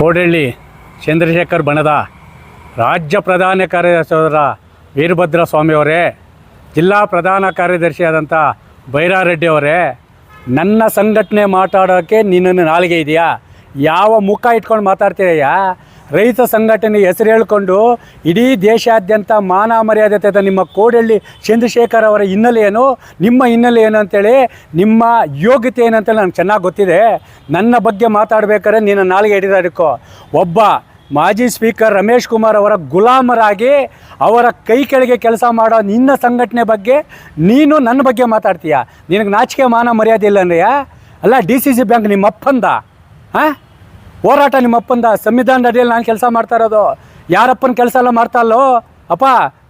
ಕೋಡಳ್ಳಿ ಚಂದ್ರಶೇಖರ್ ಬಣದ ರಾಜ್ಯ ಪ್ರಧಾನ ಕಾರ್ಯದರ್ಶಿಯಾದ ವೀರಭದ್ರ ಸ್ವಾಮಿಯವರೇ ಜಿಲ್ಲಾ ಪ್ರಧಾನ ಕಾರ್ಯದರ್ಶಿಯಾದಂಥ ಬೈರಾರೆಡ್ಡಿಯವರೇ ನನ್ನ ಸಂಘಟನೆ ಮಾತಾಡೋಕ್ಕೆ ನಿನ್ನನ್ನು ನಾಲಿಗೆ ಇದೆಯಾ? ಯಾವ ಮುಖ ಇಟ್ಕೊಂಡು ಮಾತಾಡ್ತೀರಯ್ಯ ರೈತ ಸಂಘಟನೆ ಹೆಸರು ಹೇಳಿಕೊಂಡು ಇಡೀ ದೇಶಾದ್ಯಂತ ಮಾನ ಮರ್ಯಾದೆ ತೆಗೆದ ನಿಮ್ಮ ಕೋಡಳ್ಳಿ ಚಂದ್ರಶೇಖರ್ ಅವರ ಹಿನ್ನೆಲೆ ಏನು, ನಿಮ್ಮ ಹಿನ್ನೆಲೆ ಏನು ಅಂತೇಳಿ, ನಿಮ್ಮ ಯೋಗ್ಯತೆ ಏನಂತ ನನಗೆ ಚೆನ್ನಾಗಿ ಗೊತ್ತಿದೆ. ನನ್ನ ಬಗ್ಗೆ ಮಾತಾಡಬೇಕಾದ್ರೆ ನೀನು ನಾಲಿಗೆ ಹಿಡಿದಾಡಿಕೋ ಒಬ್ಬ ಮಾಜಿ ಸ್ಪೀಕರ್ ರಮೇಶ್ ಕುಮಾರ್ ಅವರ ಗುಲಾಮರಾಗಿ ಅವರ ಕೈ ಕೆಳಗೆ ಕೆಲಸ ಮಾಡೋ ನಿನ್ನ ಸಂಘಟನೆ ಬಗ್ಗೆ ನೀನು ನನ್ನ ಬಗ್ಗೆ ಮಾತಾಡ್ತೀಯ? ನಿನಗೆ ನಾಚಿಕೆ ಮಾನ ಮರ್ಯಾದೆ ಇಲ್ಲ ಅಂದ್ರೆಯಾ ಅಲ್ಲ, ಡಿ ಸಿ ಸಿ ಬ್ಯಾಂಕ್ ನಿಮ್ಮ ಅಪ್ಪಂದ ಹಾಂ ಹೋರಾಟ ನಿಮ್ಮ ಅಪ್ಪಂದ ಸಂವಿಧಾನದ ಅಡಿಯಲ್ಲಿ ನಾನು ಕೆಲಸ ಮಾಡ್ತಾ ಇರೋದು. ಯಾರಪ್ಪನ ಕೆಲಸ ಎಲ್ಲ ಮಾಡ್ತಾ ಅಲ್ಲೋ ಅಪ್ಪ,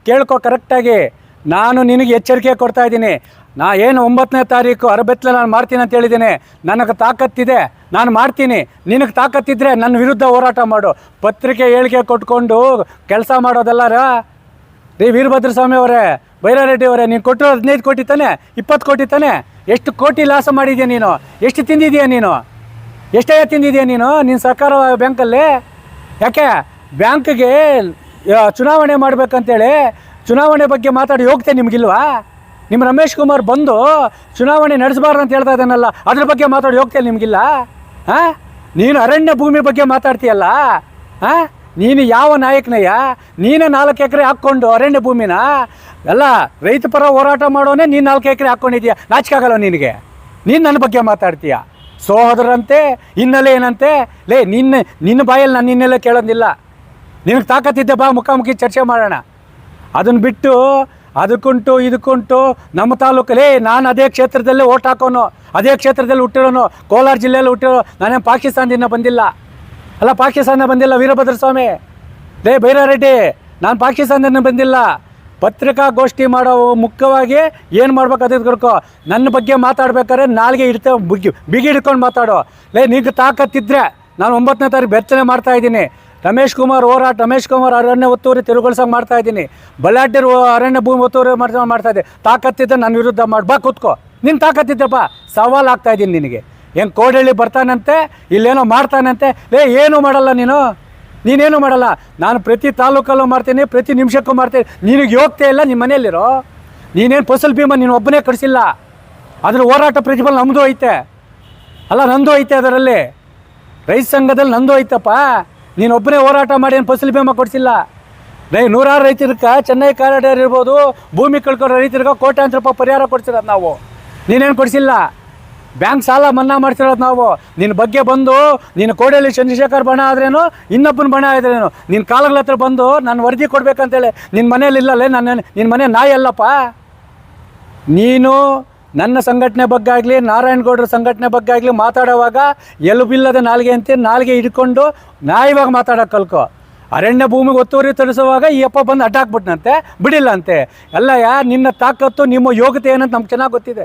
ಕೇಳ್ಕೋ ಕರೆಕ್ಟಾಗಿ ನಾನು ನಿನಗೆ ಎಚ್ಚರಿಕೆ ಕೊಡ್ತಾ ಇದ್ದೀನಿ. ನಾ ಏನು ಒಂಬತ್ತನೇ ತಾರೀಕು ಅರಬೆತ್ತಲೆ ನಾನು ಮಾಡ್ತೀನಿ ಅಂತ ಹೇಳಿದ್ದೀನಿ. ನನಗೆ ತಾಕತ್ತಿದೆ. ನಾನು ಮಾಡ್ತೀನಿ. ನಿನಗೆ ತಾಕತ್ತಿದ್ರೆ ನನ್ನ ವಿರುದ್ಧ ಹೋರಾಟ ಮಾಡು. ಪತ್ರಿಕೆ ಹೇಳಿಕೆ ಕೊಟ್ಕೊಂಡು ಕೆಲಸ ಮಾಡೋದಲ್ಲಾರ? ರೀ ವೀರಭದ್ರ ಸ್ವಾಮಿ ಅವರೇ, ಬೈರಾರೆಡ್ಡಿ ಅವರೇ, ನೀನು ಕೊಟ್ಟರು ಹದಿನೈದು ಕೋಟಿ ತಾನೆ? ಇಪ್ಪತ್ತು ಕೋಟಿ ತಾನೆ? ಎಷ್ಟು ಕೋಟಿ ಲಾಸ ಮಾಡಿದ್ಯಾ ನೀನು? ಎಷ್ಟು ತಿಂದಿದ್ಯಾ ನೀನು? ಎಷ್ಟೇ ತಿಂದಿದ್ಯಾ ನೀನು? ನಿನ್ನ ಸರ್ಕಾರ ಬ್ಯಾಂಕಲ್ಲಿ? ಯಾಕೆ? ಬ್ಯಾಂಕ್ಗೆ ಚುನಾವಣೆ ಮಾಡಬೇಕಂತೇಳಿ ಚುನಾವಣೆ ಬಗ್ಗೆ ಮಾತಾಡಿ ಹೋಗ್ತೇನೆ ನಿಮಗಿಲ್ವಾ? ನಿಮ್ಮ ರಮೇಶ್ ಕುಮಾರ್ ಬಂದು ಚುನಾವಣೆ ನಡೆಸಬಾರ್ದು ಅಂತ ಹೇಳ್ತಾ ಇದ್ದಾನಲ್ಲ, ಅದ್ರ ಬಗ್ಗೆ ಮಾತಾಡಿ ಹೋಗ್ತೇನೆ ನಿಮಗಿಲ್ಲ? ಹಾಂ ನೀನು ಅರಣ್ಯ ಭೂಮಿ ಬಗ್ಗೆ ಮಾತಾಡ್ತೀಯಲ್ಲ? ಹಾಂ ನೀನು ಯಾವ ನಾಯಕನಯ್ಯ? ನೀನೇ ನಾಲ್ಕು ಎಕರೆ ಹಾಕ್ಕೊಂಡು ಅರಣ್ಯ ಭೂಮಿನ, ಎಲ್ಲ ರೈತ ಪರ ಹೋರಾಟ ಮಾಡೋನೇ ನೀನು ನಾಲ್ಕು ಎಕರೆ ಹಾಕ್ಕೊಂಡಿದ್ಯಾ ನಾಚಿಕೆ ಆಗಲ್ಲ ನಿನಗೆ. ನೀನು ನನ್ನ ಬಗ್ಗೆ ಮಾತಾಡ್ತೀಯ? ಸೋದರಂತೆ ಹಿನ್ನೆಲೆ ಏನಂತೆ ಲೇ, ನಿನ್ನ ನಿನ್ನ ಬಾಯಲ್ಲಿ ನಾನು ನಿನ್ನೆಲ್ಲ ಕೇಳೋದಿಲ್ಲ. ನಿನಗೆ ತಾಕತ್ತಿದ್ದೆ ಬಾ, ಮುಖಾಮುಖಿ ಚರ್ಚೆ ಮಾಡೋಣ. ಅದನ್ನು ಬಿಟ್ಟು ಅದಕ್ಕುಂಟು, ಇದಕ್ಕುಂಟು, ನಮ್ಮ ತಾಲೂಕಲ್ಲಿ ನಾನು ಅದೇ ಕ್ಷೇತ್ರದಲ್ಲೇ ಓಟ್ ಹಾಕೋನು, ಅದೇ ಕ್ಷೇತ್ರದಲ್ಲಿ ಹುಟ್ಟಿರೋನು, ಕೋಲಾರ ಜಿಲ್ಲೆಯಲ್ಲಿ ಹುಟ್ಟಿರೋ, ನಾನೇನು ಪಾಕಿಸ್ತಾನದಿಂದ ಬಂದಿಲ್ಲ. ಅಲ್ಲ ಪಾಕಿಸ್ತಾನ ಬಂದಿಲ್ಲ, ವೀರಭದ್ರ ಸ್ವಾಮಿ. ಲೇ, ಬೈರಾರೆಡ್ಡಿ, ನಾನು ಪಾಕಿಸ್ತಾನದಿಂದ ಬಂದಿಲ್ಲ. ಪತ್ರಿಕಾಗೋಷ್ಠಿ ಮಾಡೋ ಮುಖ್ಯವಾಗಿ ಏನು ಮಾಡ್ಬೇಕು ಅದಕ್ಕೆ ಕರ್ಕೋ. ನನ್ನ ಬಗ್ಗೆ ಮಾತಾಡ್ಬೇಕಾದ್ರೆ ನಾಲ್ಗೆ ಇಡ್ತೇವೆ ಬಿಗಿ ಬಿಗಿ ಹಿಡ್ಕೊಂಡು ಮಾತಾಡೋ. ಲೇ, ನಿಂಗೆ ತಾಕತ್ತಿದ್ರೆ ನಾನು ಒಂಬತ್ತನೇ ತಾರೀಕು ಬೆಚ್ಚನೆ ಮಾಡ್ತಾ ಇದ್ದೀನಿ. ರಮೇಶ್ ಕುಮಾರ್ ಹೋರಾಟ ರಮೇಶ್ ಕುಮಾರ್ ಅರಣ್ಯ ಒತ್ತುವರಿ ತಿರುಗೊಳ್ಸಂಗೆ ಮಾಡ್ತಾ ಇದ್ದೀನಿ. ಬಳ್ಳಾಟಿರ್ ಅರಣ್ಯ ಭೂಮಿ ಒತ್ತುವರಿ ಮಾಡ್ತಾ ಮಾಡ್ತಾ ಇದ್ದೆ ತಾಕತ್ತಿದ್ದ ನನ್ನ ವಿರುದ್ಧ ಮಾಡಿ ಬಾ ಕೂತ್ಕೋ. ನಿನ್ನ ತಾಕತ್ತಿದ್ದಪ್ಪ ಸವಾಲು ಆಗ್ತಾ ಇದ್ದೀನಿ ನಿನಗೆ. ಹೆಂಗೆ ಕೋಡಳ್ಳಿ ಬರ್ತಾನಂತೆ, ಇಲ್ಲೇನೋ ಮಾಡ್ತಾನಂತೆ. ಲೇ, ಏನೂ ಮಾಡಲ್ಲ ನೀನು? ನೀನೇನು ಮಾಡಲ್ಲ? ನಾನು ಪ್ರತಿ ತಾಲೂಕಲ್ಲೂ ಮಾಡ್ತೀನಿ, ಪ್ರತಿ ನಿಮಿಷಕ್ಕೂ ಮಾಡ್ತೀನಿ. ನಿನಗೆ ಯೋಗ್ಯತೆ ಇಲ್ಲ ನಿಮ್ಮ ಮನೆಯಲ್ಲಿರೋ? ನೀನೇನು ಫಸಲ್ ಭೀಮಾ ನೀನು ಒಬ್ಬನೇ ಕಳಿಸಿಲ್ಲ ಅದರ ಹೋರಾಟ ಪ್ರತಿಫಲ ನಮ್ಮದು ಐತೆ. ಅಲ್ಲ, ನಂದು ಐತೆ ಅದರಲ್ಲಿ. ರೈತ ಸಂಘದಲ್ಲಿ ನಂದು ಐತಪ್ಪ. ನೀನು ಒಬ್ಬನೇ ಹೋರಾಟ ಮಾಡಿ ಏನು ಫಸಲ್ ಭೀಮಾ ಕೊಡಿಸಿಲ್ಲ? ರೈ, ನೂರಾರು ರೈತರಿಗೆ ಚೆನ್ನೈ ಕಾರಿಡಾರ್ ಇರ್ಬೋದು, ಭೂಮಿ ಕಳ್ಕೊಳ್ಳೋ ರೈತರಿಗೆ ಕೋಟ್ಯಾಂತರ ರೂಪಾಯಿ ಪರಿಹಾರ ಕೊಡ್ಸಿರೋದು ನಾವು. ನೀನೇನು ಕೊಡಿಸಿಲ್ಲ? ಬ್ಯಾಂಕ್ ಸಾಲ ಮನ್ನಾ ಮಾಡ್ತಿರೋದು ನಾವು. ನಿನ್ನ ಬಗ್ಗೆ ಬಂದು ನಿನ್ನ ಕೋಡೆಯಲ್ಲಿ ಚಂದ್ರಶೇಖರ್ ಬಣ ಆದ್ರೇನು, ಇನ್ನೊಬ್ಬನ ಬಣ ಆದ್ರೇನು ನಿನ್ನ ಕಾಲಗಳ ಹತ್ರ ಬಂದು ನಾನು ವರದಿ ಕೊಡ್ಬೇಕಂತೇಳಿ ನಿನ್ನ ಮನೇಲಿ ಇಲ್ಲಲ್ಲೇ ನನ್ನ ನಿನ್ನ ಮನೆ ನಾಯಿ ಅಲ್ಲಪ್ಪ. ನೀನು ನನ್ನ ಸಂಘಟನೆ ಬಗ್ಗೆ ಆಗಲಿ ನಾರಾಯಣಗೌಡರ ಸಂಘಟನೆ ಬಗ್ಗೆ ಆಗಲಿ ಮಾತಾಡೋವಾಗ ಎಲುಬಿಲ್ಲದ ನಾಲ್ಗೆ ಅಂತ ನಾಲ್ಗೆ ಹಿಡ್ಕೊಂಡು ನಾಯಿವಾಗ ಮಾತಾಡೋಕೆ ಕಲ್ಕೊ. ಅರಣ್ಯ ಭೂಮಿಗೆ ಒತ್ತುವರಿ ತರಿಸುವಾಗ ಈ ಅಪ್ಪ ಬಂದು ಅಡ್ಡಾಕ್ಬಿಟ್ನಂತೆ ಬಿಡಿಲ್ಲ ಅಂತೆ ಅಲ್ಲ ಯಾ ನಿನ್ನ ತಾಕತ್ತು, ನಿಮ್ಮ ಯೋಗ್ಯತೆ ಏನಂತ ನಮ್ಗೆ ಚೆನ್ನಾಗಿ ಗೊತ್ತಿದೆ.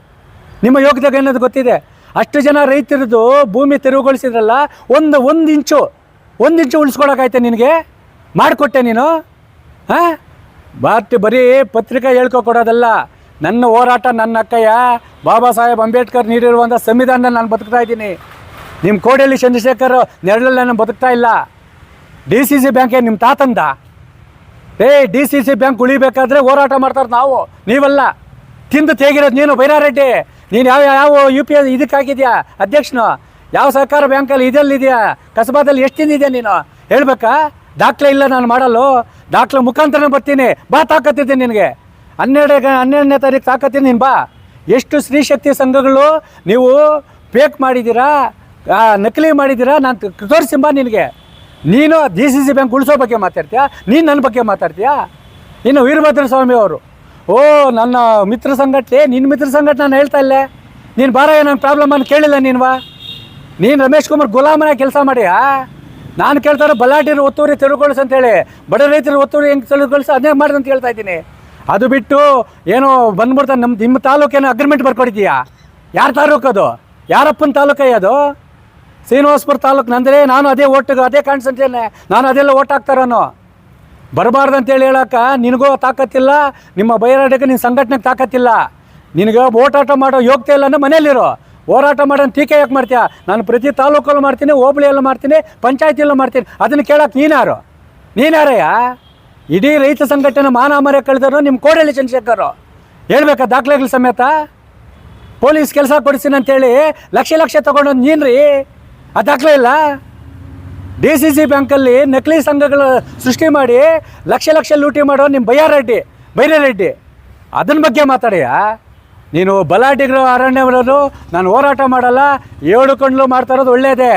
ನಿಮ್ಮ ಯೋಗದಾಗ ಏನದು ಗೊತ್ತಿದೆ? ಅಷ್ಟು ಜನ ರೈತರದ್ದು ಭೂಮಿ ತೆರವುಗೊಳಿಸಿದ್ರಲ್ಲ, ಒಂದು ಒಂದು ಇಂಚು ಒಂದು ಇಂಚು ಉಳಿಸ್ಕೊಳಕಾಯ್ತೆ ನಿನಗೆ? ಮಾಡಿಕೊಟ್ಟೆ ನೀನು? ಹಾಂ? ಬಾರ್ಟಿ ಬರೀ ಪತ್ರಿಕೆ ಹೇಳ್ಕೊ ಕೊಡೋದಲ್ಲ. ನನ್ನ ಹೋರಾಟ ನನ್ನ ಅಕ್ಕಯ್ಯ, ಬಾಬಾ ಸಾಹೇಬ್ ಅಂಬೇಡ್ಕರ್ ನೀಡಿರುವಂಥ ಸಂವಿಧಾನದಲ್ಲಿ ನಾನು ಬದುಕ್ತಾ ಇದ್ದೀನಿ. ನಿಮ್ಮ ಕೋಡೆಯಲ್ಲಿ ಚಂದ್ರಶೇಖರ್ ನೆರಳಲ್ಲಿ ನಾನು ಬದುಕ್ತಾ ಇಲ್ಲ. ಡಿ ಸಿ ಸಿ ಬ್ಯಾಂಕ್ ನಿಮ್ಮ ತಾತಂದ? ಏ, ಡಿ ಸಿ ಸಿ ಬ್ಯಾಂಕ್ ಉಳಿಬೇಕಾದ್ರೆ ಹೋರಾಟ ಮಾಡ್ತಾರೆ ನಾವು, ನೀವಲ್ಲ. ತಿಂದು ತೇಗಿರೋದು ನೀನು, ಬೈರಾರೆಡ್ಡಿ. ನೀನು ಯಾವ ಯಾವ ಯು ಪಿ ಐ ಇದಕ್ಕೆ ಹಾಕಿದ್ಯಾ ಅಧ್ಯಕ್ಷನು, ಯಾವ ಸರ್ಕಾರ ಬ್ಯಾಂಕಲ್ಲಿ ಇದೆಲ್ಲಿದೆಯಾ? ಕಸಬಾದಲ್ಲಿ ಎಷ್ಟು ತಿಂದಿದ್ಯಾ ನೀನು? ಹೇಳ್ಬೇಕಾ? ದಾಖಲೆ ಇಲ್ಲ ನಾನು ಮಾಡಲು. ದಾಖಲೆ ಮುಖಾಂತರನೇ ಬರ್ತೀನಿ. ಬಾ, ತಾಕತ್ತಿದ್ದೀನಿ ನಿನಗೆ. ಹನ್ನೆರಡು ಹನ್ನೆರಡನೇ ತಾರೀಕು ತಾಕತ್ತೀನಿ ನೀನು ಬಾ. ಎಷ್ಟು ಸ್ತ್ರೀ ಶಕ್ತಿ ಸಂಘಗಳು ನೀವು ಪೇಕ್ ಮಾಡಿದ್ದೀರಾ? ನಕಲಿ ಮಾಡಿದ್ದೀರಾ? ನಾನು ತೋರಿಸಿ ಬಾ ನಿನಗೆ. ನೀನು ಡಿ ಸಿ ಸಿ ಬ್ಯಾಂಕ್ ಉಳಿಸೋ ಬಗ್ಗೆ ಮಾತಾಡ್ತೀಯಾ? ನೀನು ನನ್ನ ಬಗ್ಗೆ ಮಾತಾಡ್ತೀಯಾ? ಇನ್ನು ವೀರಭದ್ರ ಸ್ವಾಮಿ ಅವರು ಓ, ನನ್ನ ಮಿತ್ರ ಸಂಘಟನೆ ನಿನ್ನ ಮಿತ್ರ ಸಂಘಟನೆ ನಾನು ಹೇಳ್ತಾ ಇಲ್ಲೇ. ನೀನು ಬಾರ ನನ್ನ ಪ್ರಾಬ್ಲಮ್ ಅನ್ನು ಕೇಳಿಲ್ಲ ನೀನುವಾ? ನೀನು ರಮೇಶ್ ಕುಮಾರ್ ಗುಲಾಮನ ಕೆಲಸ ಮಾಡಿಯಾ? ನಾನು ಕೇಳ್ತಾರೆ ಬಲಾಟಿರು ಒತ್ತುವರಿ ತೆರವುಗೊಳಿಸು ಅಂತೇಳಿ ಬಡ ರೈತರು ಒತ್ತುವರಿ ಹೆಂಗೆ ತೆರವುಗೊಳಿಸು ಅದೇ ಮಾಡಿದೆ ಅಂತ ಹೇಳ್ತಾ ಇದ್ದೀನಿ. ಅದು ಬಿಟ್ಟು ಏನೋ ಬಂದ್ಬಿಡ್ತಾನೆ ನಮ್ಮ ನಿಮ್ಮ ತಾಲೂಕೇನೋ ಅಗ್ರಿಮೆಂಟ್ ಬರ್ಕೊಡಿದ್ದೀಯಾ? ಯಾರ ತಾಲೂಕು ಅದು? ಯಾರಪ್ಪನ ತಾಲೂಕೈ ಅದು? ಶ್ರೀನಿವಾಸಪುರ ತಾಲೂಕು ನಂದರೆ ನಾನು ಅದೇ ಓಟಿಗೆ, ಅದೇ ಕಾಣಿಸ್ತೇನೆ ನಾನು ಅದೆಲ್ಲ ಓಟ್ ಹಾಕ್ತಾರನು ಬರಬಾರ್ದು ಅಂತೇಳಿ ಹೇಳಕ್ಕ, ನಿನಗೂ ತಾಕತ್ತಿಲ್ಲ, ನಿಮ್ಮ ಬೈರಾಟಕ್ಕೆ ನಿನ್ನ ಸಂಘಟನೆಗೆ ತಾಕತ್ತಿಲ್ಲ. ನಿನಗೆ ಓಟಾಟ ಮಾಡೋ ಯೋಗ್ಯತೆ ಇಲ್ಲ ಅಂದರೆ ಮನೇಲಿರೋ ಹೋರಾಟ ಮಾಡೋಣ ಟೀಕೆ ಯಾಕೆ ಮಾಡ್ತೀಯ? ನಾನು ಪ್ರತಿ ತಾಲೂಕಲ್ಲೂ ಮಾಡ್ತೀನಿ, ಹೋಬಳಿಯಲ್ಲೂ ಮಾಡ್ತೀನಿ, ಪಂಚಾಯತಿಯಲ್ಲೂ ಮಾಡ್ತೀನಿ. ಅದನ್ನು ಕೇಳೋಕೆ ನೀನಾರು ನೀನಾರಯ್ಯ ಇಡೀ ರೈತ ಸಂಘಟನೆ ಮಾನಾಮರ್ಯ ಕಳೆದರು ನಿಮ್ಮ ಕೋಡಳ್ಳಿ ಚಂದ್ರಶೇಖರ್ ಹೇಳ್ಬೇಕಾ ದಾಖಲೆಗಳ ಸಮೇತ? ಪೊಲೀಸ್ ಕೆಲಸ ಕೊಡಿಸ್ತೀನಿ ಅಂತೇಳಿ ಲಕ್ಷ ಲಕ್ಷ ತೊಗೊಂಡು ರೀ ಆ ದಾಖಲೆ ಇಲ್ಲ? ಡಿ ಸಿ ಸಿ ಬ್ಯಾಂಕಲ್ಲಿ ನಕಲಿ ಸಂಘಗಳ ಸೃಷ್ಟಿ ಮಾಡಿ ಲಕ್ಷ ಲಕ್ಷ ಲೂಟಿ ಮಾಡೋ ನಿಮ್ಮ ಬಯ್ಯಾರೆಡ್ಡಿ ಬೈರೇರೆಡ್ಡಿ ಅದನ್ನ ಬಗ್ಗೆ ಮಾತಾಡಿಯ? ನೀನು ಬಲಾಟಿಗರು ಅರಣ್ಯವರು ನಾನು ಹೋರಾಟ ಮಾಡಲ್ಲ ಕಣ್ಣು ಮಾಡ್ತಾ ಇರೋದು ಒಳ್ಳೆಯದೇ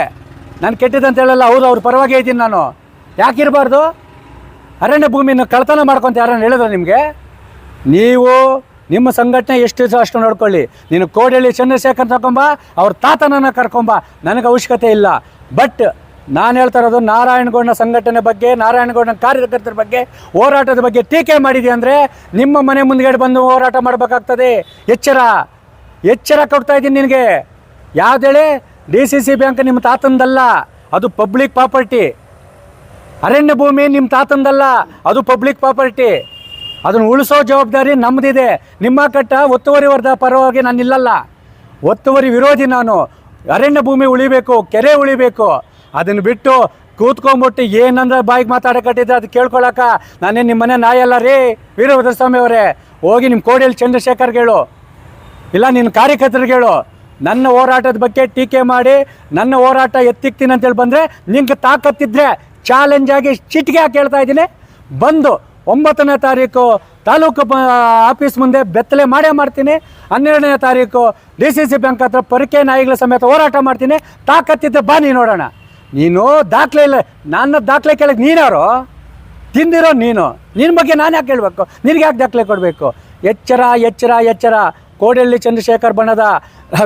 ನಾನು ಕೆಟ್ಟಿದ್ದಂತ ಹೇಳಲ್ಲ, ಹೌದು, ಅವ್ರ ಪರವಾಗಿ ಇದ್ದೀನಿ ನಾನು. ಯಾಕಿರಬಾರ್ದು? ಅರಣ್ಯ ಭೂಮಿನ ಕಳ್ತನ ಮಾಡ್ಕೊಂತ ಯಾರನ್ನು ಹೇಳಿದ್ರು ನಿಮಗೆ? ನೀವು ನಿಮ್ಮ ಸಂಘಟನೆ ಎಷ್ಟು ದಿವಸ ಅಷ್ಟು ನೋಡ್ಕೊಳ್ಳಿ. ನೀನು ಕೋಡಳ್ಳಿ ಚಂದ್ರಶೇಖರ್ ತಗೊಂಬ, ಅವ್ರ ತಾತನನ್ನು ಕರ್ಕೊಂಬ. ನನಗೆ ಅವಶ್ಯಕತೆ ಇಲ್ಲ. ಬಟ್ ನಾನು ಹೇಳ್ತಾ ಇರೋದು ನಾರಾಯಣಗೌಡನ ಸಂಘಟನೆ ಬಗ್ಗೆ, ನಾರಾಯಣಗೌಡನ ಕಾರ್ಯಕರ್ತರ ಬಗ್ಗೆ, ಹೋರಾಟದ ಬಗ್ಗೆ ಟೀಕೆ ಮಾಡಿದೆ ಅಂದರೆ ನಿಮ್ಮ ಮನೆ ಮುಂದ್ಗಡೆ ಬಂದು ಹೋರಾಟ ಮಾಡಬೇಕಾಗ್ತದೆ. ಎಚ್ಚರ ಎಚ್ಚರ ಕೊಡ್ತಾ ಇದ್ದೀನಿ ನಿನಗೆ. ಯಾವುದೇಳೆ ಡಿ ಸಿ ಸಿ ಬ್ಯಾಂಕ್ ನಿಮ್ಮ ತಾತಂದಲ್ಲ, ಅದು ಪಬ್ಲಿಕ್ ಪ್ರಾಪರ್ಟಿ. ಅರಣ್ಯ ಭೂಮಿ ನಿಮ್ಮ ತಾತಂದಲ್ಲ, ಅದು ಪಬ್ಲಿಕ್ ಪ್ರಾಪರ್ಟಿ. ಅದನ್ನು ಉಳಿಸೋ ಜವಾಬ್ದಾರಿ ನಮ್ಮದಿದೆ ನಿಮ್ಮ ಕಟ್ಟ ಒತ್ತುವರಿ ವರ್ಧ ಪರವಾಗಿ ನಾನು ಇಲ್ಲಲ್ಲ ಒತ್ತುವರಿ ವಿರೋಧಿ ನಾನು. ಅರಣ್ಯ ಭೂಮಿ ಉಳಿಬೇಕು, ಕೆರೆ ಉಳಿಬೇಕು. ಅದನ್ನು ಬಿಟ್ಟು ಕೂತ್ಕೊಂಡ್ಬಿಟ್ಟು ಏನಂದ್ರೆ ಬಾಯಿಗೆ ಮಾತಾಡಕಟ್ಟಿದ್ರೆ ಅದು ಕೇಳ್ಕೊಳಕ. ನಾನೇ ನಿಮ್ಮ ಮನೆ ನಾಯಲ್ಲ ರೀ? ವೀರಭದ್ರ ಸ್ವಾಮಿ ಅವರೇ, ಹೋಗಿ ನಿಮ್ಮ ಕೋಡಿಯಲ್ಲಿ ಚಂದ್ರಶೇಖರ್ ಹೇಳು ಇಲ್ಲ ನಿನ್ನ ಕಾರ್ಯಕರ್ತರಿಗೆ ಹೇಳು ನನ್ನ ಹೋರಾಟದ ಬಗ್ಗೆ ಟೀಕೆ ಮಾಡಿ, ನನ್ನ ಹೋರಾಟ ಎತ್ತಿಕ್ತೀನಿ ಅಂತೇಳಿ ಬಂದರೆ ನಿಂಗೆ ತಾಕತ್ತಿದ್ರೆ ಚಾಲೆಂಜ್ ಆಗಿ ಚಿಟಿಕೆ ಹಾಕಿ ಹೇಳ್ತಾ ಇದ್ದೀನಿ. ಬಂದು ಒಂಬತ್ತನೇ ತಾರೀಕು ತಾಲೂಕು ಆಫೀಸ್ ಮುಂದೆ ಬೆತ್ತಲೆ ಮಾಡೇ ಮಾಡ್ತೀನಿ. ಹನ್ನೆರಡನೇ ತಾರೀಕು ಡಿ ಸಿ ಸಿ ಬ್ಯಾಂಕ್ ಹತ್ರ ಪರಿಕೆ ನಾಯಿಗಳ ಸಮೇತ ಹೋರಾಟ ಮಾಡ್ತೀನಿ. ತಾಕತ್ತಿದ್ದೆ ಬನ್ನಿ ನೀನು ನೋಡೋಣ. ನೀನು ದಾಖಲೆ ಇಲ್ಲ. ನನ್ನ ದಾಖಲೆ ಕೇಳಕ್ಕೆ ನೀನಾರು ತಿಂದಿರೋ ನೀನು. ನಿನ್ನ ಬಗ್ಗೆ ನಾನು ಯಾಕೆ ಹೇಳಬೇಕು? ನಿನಗೆ ಯಾಕೆ ದಾಖಲೆ ಕೊಡಬೇಕು? ಎಚ್ಚರ ಎಚ್ಚರ ಎಚ್ಚರ. ಕೋಡಳ್ಳಿ ಚಂದ್ರಶೇಖರ್ ಬಣದ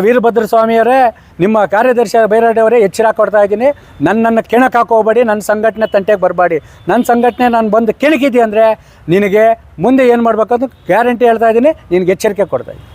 ವೀರಭದ್ರ ಸ್ವಾಮಿಯವರೇ, ನಿಮ್ಮ ಕಾರ್ಯದರ್ಶಿ ಬೈರಾಡೆಯವರೇ ಎಚ್ಚರ ಕೊಡ್ತಾ ಇದ್ದೀನಿ. ನನ್ನನ್ನು ಕೆಣಕ್ಕೆ ಹಾಕೋಬೇಡಿ ನನ್ನ ಸಂಘಟನೆ ತಂಟೆಗೆ ಬರಬೇಡಿ. ನನ್ನ ಸಂಘಟನೆ ನಾನು ಬಂದು ಕೆಣಕಿದ್ದೆ ಅಂದರೆ ನಿನಗೆ ಮುಂದೆ ಏನು ಮಾಡಬೇಕು ಗ್ಯಾರಂಟಿ ಹೇಳ್ತಾ ಇದ್ದೀನಿ. ನಿನಗೆ ಎಚ್ಚರಿಕೆ ಕೊಡ್ತಾ ಇದ್ದೀನಿ.